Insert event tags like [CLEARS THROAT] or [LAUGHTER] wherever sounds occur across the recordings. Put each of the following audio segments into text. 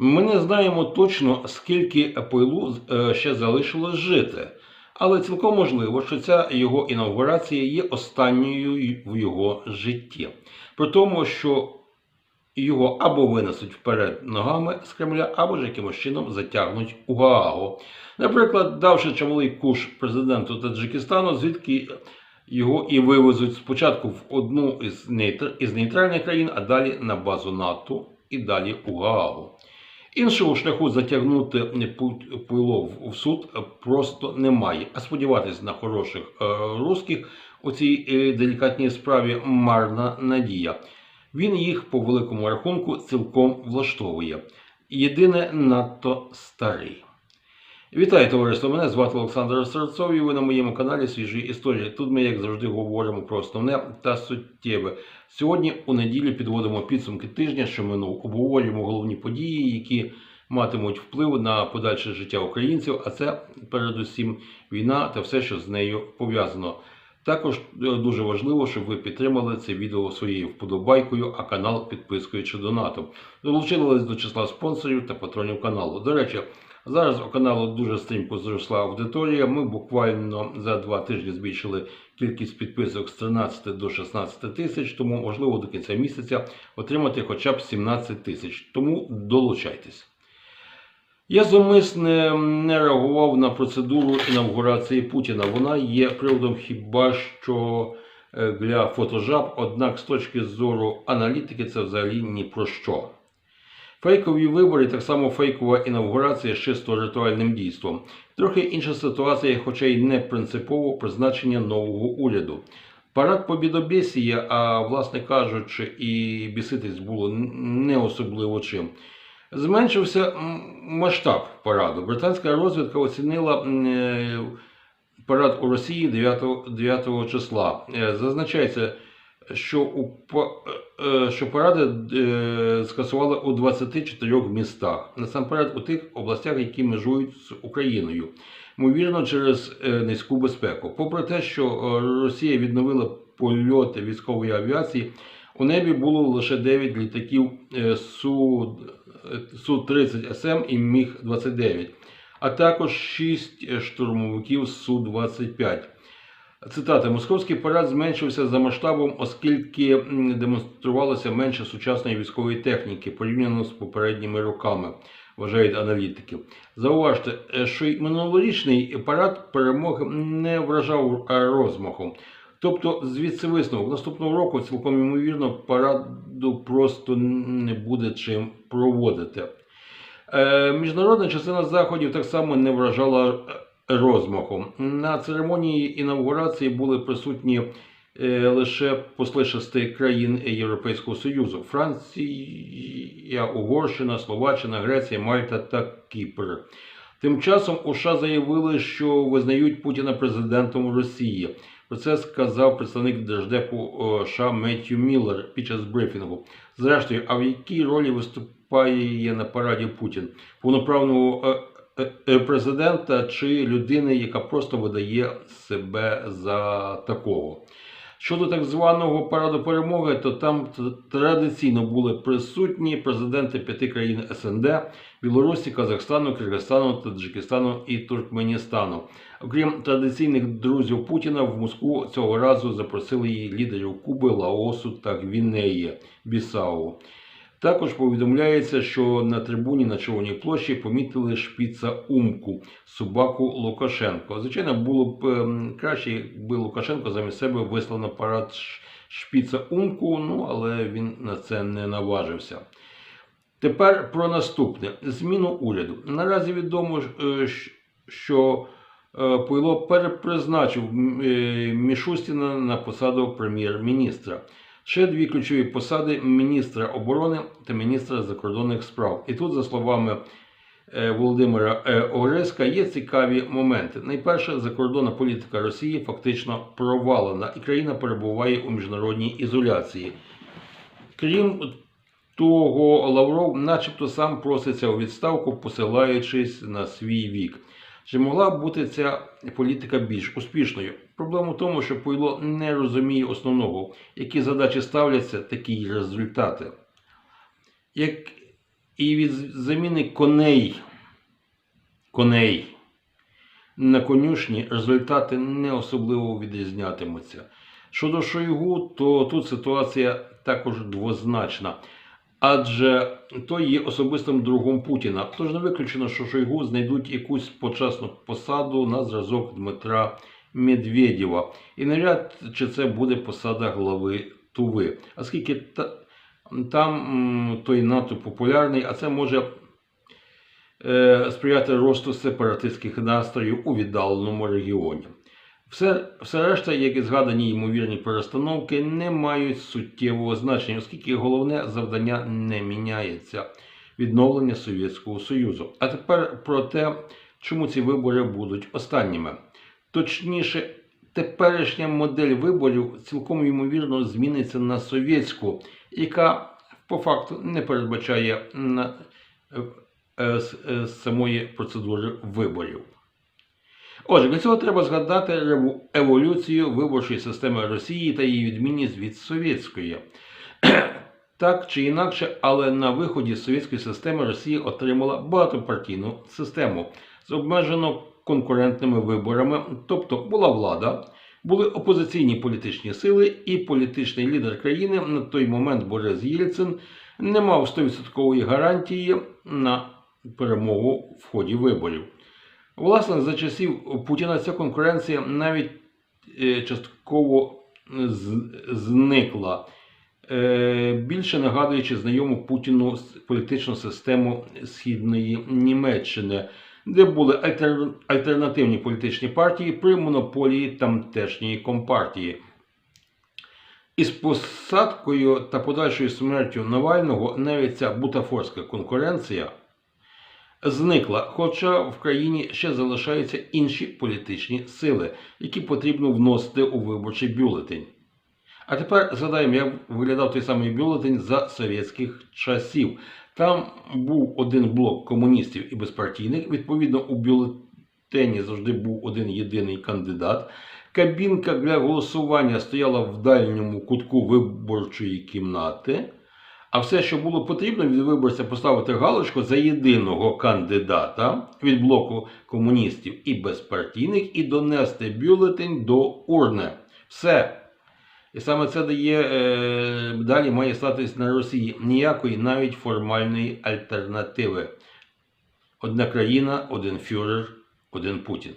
Ми не знаємо точно, скільки Пилу е, ще залишилось жити, але цілком можливо, що ця його інаугурація є останньою в його житті. При тому, що його або винесуть вперед ногами з Кремля, або ж якимось чином затягнуть у Гаагу. Наприклад, давши чималий куш президенту Таджикистану, звідки його і вивезуть спочатку в одну із, нейтральних країн, а далі на базу НАТО і далі у Гаагу. Іншого шляху затягнути Пуйло в суд просто немає. А сподіватися на хороших е, русських у цій е, делікатній справі марна надія. Він їх по великому рахунку цілком влаштовує. Єдине надто старий. Вітаю, товариство! Мене звати Олександр Серцов, і ви на моєму каналі Свіжі історії. Тут ми, як завжди, говоримо про основне та суттєве. Сьогодні, у неділю, підводимо підсумки тижня, що минув, обговорюємо головні події, які матимуть вплив на подальше життя українців, а це передусім війна та все, що з нею пов'язано. Також е, дуже важливо, щоб ви підтримали це відео своєю вподобайкою, а канал підпискою чи донатом. Долучились до числа спонсорів та патронів каналу. До речі, зараз у каналу дуже стрімко зросла аудиторія. Ми буквально за два тижні збільшили кількість підписок з 13 до 16 тисяч, тому можливо до кінця місяця отримати хоча б 17 тисяч. Тому долучайтесь. Я зумисне не реагував на процедуру інавгурації Путіна. Вона є приводом хіба що е, для фотожаб, однак з точки зору аналітики це взагалі ні про що. Фейкові вибори, так само фейкова інавгурація з чисто ритуальним дійством. Трохи інша ситуація, хоча й не принципово призначення нового уряду. Парад побідобєсія, а власне кажучи, і біситись було не особливо чим. Зменшився масштаб параду. Британська розвідка оцінила е, парад у Росії 9, 9 числа. Е, Зазначається, що, у, па- е, що паради е, скасували у 24 містах, насамперед у тих областях, які межують з Україною. Ймовірно, через е, низьку безпеку. Попри те, що е, Росія відновила польоти військової авіації, у небі було лише 9 літаків е, Су, Су-30 СМ і Міг-29, а також 6 штурмовиків Су-25. Цитата: Московський парад зменшився за масштабом, оскільки демонструвалося менше сучасної військової техніки порівняно з попередніми роками, вважають аналітики. Зауважте, е, що й минулорічний парад перемоги не вражав е, розмахом. Тобто, звідси висновок, наступного року цілком ймовірно параду просто не буде чим проводити. Е, Міжнародна частина заходів так само не вражала розмахом. На церемонії інаугурації були присутні е, лише посли шести країн Європейського Союзу: Франція, Угорщина, Словаччина, Греція, Мальта та Кіпр. Тим часом у США заявили, що визнають Путіна президентом Росії. Про це сказав представник держдепу е, США Меттью Міллер під час брифінгу. Зрештою, а в якій ролі виступає на параді Путін? Повноправного е, президента чи людини, яка просто видає себе за такого? Щодо так званого параду перемоги, то там традиційно були присутні президенти п'яти країн СНД Білорусі, Казахстану, Киргизстану, Таджикистану і Туркменістану. Окрім традиційних друзів Путіна, в Москву цього разу запросили і лідерів Куби, Лаосу та Гвінеї Бісау. Також повідомляється, що на трибуні на Червоній площі помітили шпіца Умку, собаку Лукашенко. Звичайно, було б ем, краще, якби Лукашенко замість себе вислав на парад шпіца Умку, ну але він на це не наважився. Тепер про наступне: зміну уряду. Наразі відомо, е, що е, Пуйло перепризначив е, Мішустіна на посаду прем'єр-міністра. Ще дві ключові посади міністра оборони та міністра закордонних справ. І тут, за словами е, Володимира е, Ореска, є цікаві моменти. Найперше, закордонна політика Росії фактично провалена, і країна перебуває у міжнародній ізоляції. Крім того, Лавров, начебто, сам проситься у відставку, посилаючись на свій вік. Чи могла б бути ця політика більш успішною? Проблема в тому, що Пуйло не розуміє основного, які задачі ставляться, такі й результати. Як І від заміни коней, коней на конюшні результати не особливо відрізнятимуться. Щодо Шойгу, то тут ситуація також двозначна. Адже той є особистим другом Путіна. Тож не виключено, що Шойгу знайдуть якусь почесну посаду на зразок Дмитра Медведєва. І навряд чи це буде посада глави Туви. Оскільки та, там той надто популярний, а це може е, сприяти росту сепаратистських настроїв у віддаленому регіоні. Все, все решта, як і згадані ймовірні перестановки, не мають суттєвого значення, оскільки головне завдання не міняється відновлення Совєтського Союзу. А тепер про те, чому ці вибори будуть останніми. Точніше, теперішня модель виборів цілком ймовірно зміниться на совєтську, яка по факту не передбачає е, е, е, самої процедури виборів. Отже, для цього треба згадати еволюцію виборчої системи Росії та її відмінність від совєтської. [CLEARS THROAT] Так чи інакше, але на виході з совєтської системи Росія отримала багатопартійну систему з обмежено конкурентними виборами, тобто була влада, були опозиційні політичні сили, і політичний лідер країни на той момент Борис Єльцин не мав 100% гарантії на перемогу в ході виборів. Власне, за часів Путіна ця конкуренція навіть е, частково зникла, е, більше нагадуючи знайому Путіну політичну систему східної Німеччини, де були альтер- альтернативні політичні партії при монополії тамтешньої компартії. Із посадкою та подальшою смертю Навального навіть ця бутафорська конкуренція зникла, хоча в країні ще залишаються інші політичні сили, які потрібно вносити у виборчий бюлетень. А тепер згадаємо, як виглядав той самий бюлетень за совєтських часів. Там був один блок комуністів і безпартійних. Відповідно, у бюлетені завжди був один єдиний кандидат. Кабінка для голосування стояла в дальньому кутку виборчої кімнати. А все, що було потрібно від виборця поставити галочку за єдиного кандидата від блоку комуністів і безпартійних і донести бюлетень до урни. Все. І саме це дає е, далі має статись на Росії ніякої навіть формальної альтернативи. Одна країна, один фюрер, один Путін.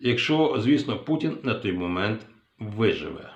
Якщо, звісно, Путін на той момент виживе.